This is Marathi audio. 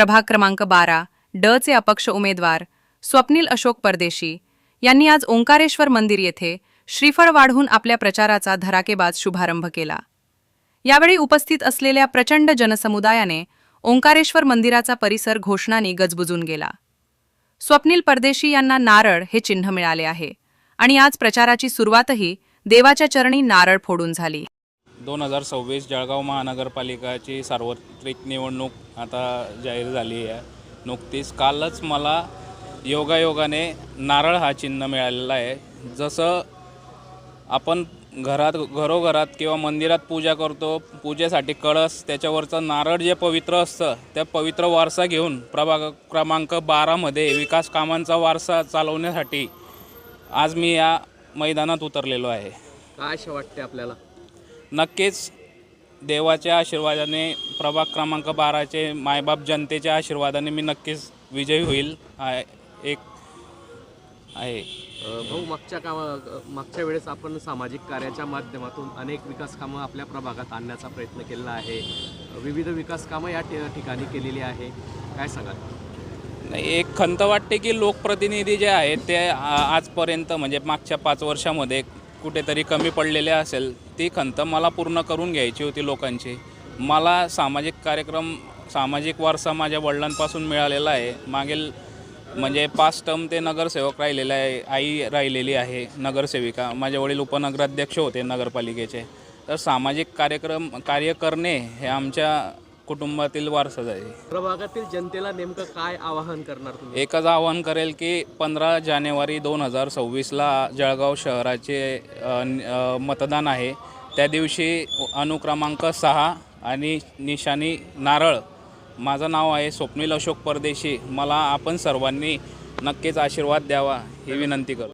प्रभाग क्रमांक बारा ड चे अपक्ष उमेदवार स्वप्नील अशोक परदेशी यांनी आज ओंकारेश्वर मंदिर येथे श्रीफळ वाढवून आपल्या प्रचाराचा धराकेबाज शुभारंभ केला. यावेळी उपस्थित असलेल्या प्रचंड जनसमुदायाने ओंकारेश्वर मंदिराचा परिसर घोषणांनी गजबुजून गेला. स्वप्नील परदेशी यांना नारळ हे चिन्ह मिळाले आहे आणि आज प्रचाराची सुरुवातही देवाच्या चरणी नारळ फोडून झाली. दोन हजार सव्वीस जळगाव महानगरपालिकाची सार्वत्रिक निवडणूक आता जाहीर झाली आहे. नुकतीच कालच मला योगायोगाने नारळ हा चिन्ह मिळालेला आहे. जसं आपण घरात घरोघरात किंवा मंदिरात पूजा करतो पूजेसाठी कळस त्याच्यावरचं नारळ जे पवित्र असतं त्या पवित्र वारसा घेऊन प्रभाग क्रमांक बारामध्ये विकास कामांचा वारसा चालवण्यासाठी आज मी या मैदानात उतरलेलो आहे. काय असे वाटते आपल्याला? नक्कीच देवाच्या आशीर्वादाने प्रभाग क्रमांक बाराचे मायबाप जनतेच्या आशीर्वादाने मी नक्कीच विजयी होईल. हा एक आहे. भाऊ मागच्या कामा मागच्या वेळेस आपण सामाजिक कार्याच्या माध्यमातून अनेक विकास कामं आपल्या प्रभागात आणण्याचा प्रयत्न केलेला आहे. विविध विकास कामं या ठिकाणी केलेली आहे. काय सांगाल? नाही एक खंत वाटते की लोकप्रतिनिधी जे आहेत ते आजपर्यंत म्हणजे मागच्या पाच वर्षामध्ये कुठेतरी कमी पडलेले असेल ती खंत मला पूर्ण करून घ्यायची होती लोकांची. मला सामाजिक कार्यक्रम सामाजिक वारसा माझ्या वडिलांपासून मिळालेला आहे. मागील म्हणजे पाच टर्म ते नगरसेवक राहिलेले आहे आई राहिलेली आहे नगरसेविका. माझे वडील उपनगराध्यक्ष होते नगरपालिकेचे. तर सामाजिक कार्यक्रम कार्य करणे हे आमच्या कुटुंबातील वारसाच आहे प्रभागातील जनतेला नेमकं काय आवाहन करणार तुम्ही? एकच आवाहन करेल की पंधरा जानेवारी दोन हजार सव्वीसला जळगाव शहराचे अ, न- अ, मतदान आहे. त्या दिवशी अनुक्रमांक सहा आणि निशाणी नारळ. माझं नाव आहे स्वप्नील अशोक परदेशी. मला आपण सर्वांनी नक्कीच आशीर्वाद द्यावा ही विनंती करतो.